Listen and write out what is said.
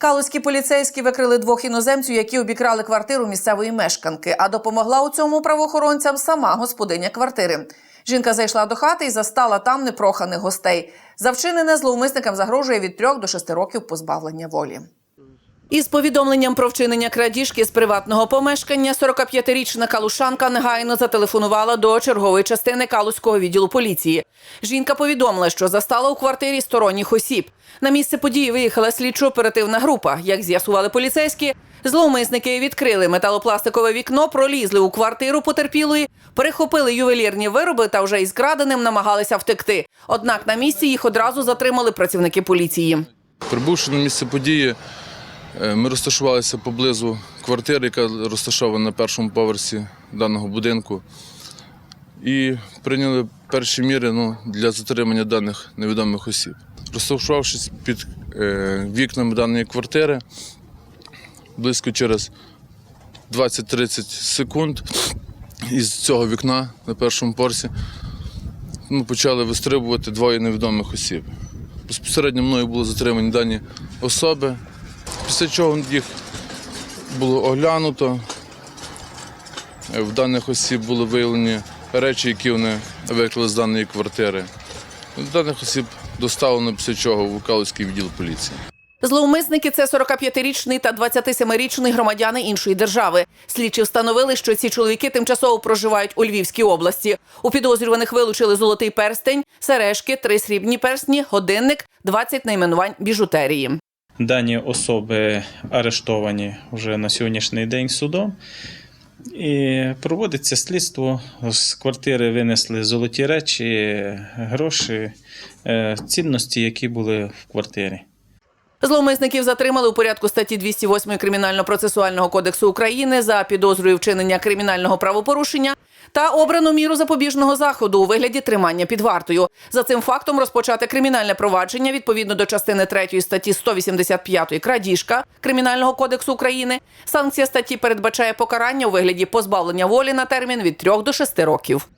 Калузькі поліцейські викрили двох іноземців, які обікрали квартиру місцевої мешканки. А допомогла у цьому правоохоронцям сама господиня квартири. Жінка зайшла до хати і застала там непроханих гостей. За вчинене зловмисникам загрожує від 3 до 6 років позбавлення волі. Із повідомленням про вчинення крадіжки з приватного помешкання 45-річна калушанка негайно зателефонувала до чергової частини Калузького відділу поліції. Жінка повідомила, що застала у квартирі сторонніх осіб. На місце події виїхала слідчо-оперативна група. Як з'ясували поліцейські, зловмисники відкрили металопластикове вікно, пролізли у квартиру потерпілої, перехопили ювелірні вироби та вже із краденим намагалися втекти. Однак на місці їх одразу затримали працівники поліції. Прибувши на місце події, ми розташувалися поблизу квартири, яка розташована на першому поверсі даного будинку, і прийняли перші міри ну, для затримання даних невідомих осіб. Розташувавшись під е, вікнами даної квартири, близько через 20-30 секунд із цього вікна на першому порсі ну, почали вистрибувати двоє невідомих осіб. Безпосередньо мною були затримані дані особи, після чого їх було оглянуто. В даних осіб були виявлені речі, які вони викрили з даної квартири. Даних осіб доставлено після чого в Калицький відділ поліції. Зловмисники це 45-річний та 27-річний громадяни іншої держави. Слідчі встановили, що ці чоловіки тимчасово проживають у Львівській області. У підозрюваних вилучили золотий перстень, сережки, три срібні персні, годинник, 20 найменувань біжутерії. Дані особи арештовані вже на сьогоднішній день судом. І проводиться слідство. З квартири винесли золоті речі, гроші, е, цінності, які були в квартирі. Зловмисників затримали у порядку статті 208 Кримінально-процесуального кодексу України за підозрою вчинення кримінального правопорушення та обрану міру запобіжного заходу у вигляді тримання під вартою. За цим фактом розпочати кримінальне провадження відповідно до частини 3 статті 185 крадіжка Кримінального кодексу України. Санкція статті передбачає покарання у вигляді позбавлення волі на термін від 3 до 6 років.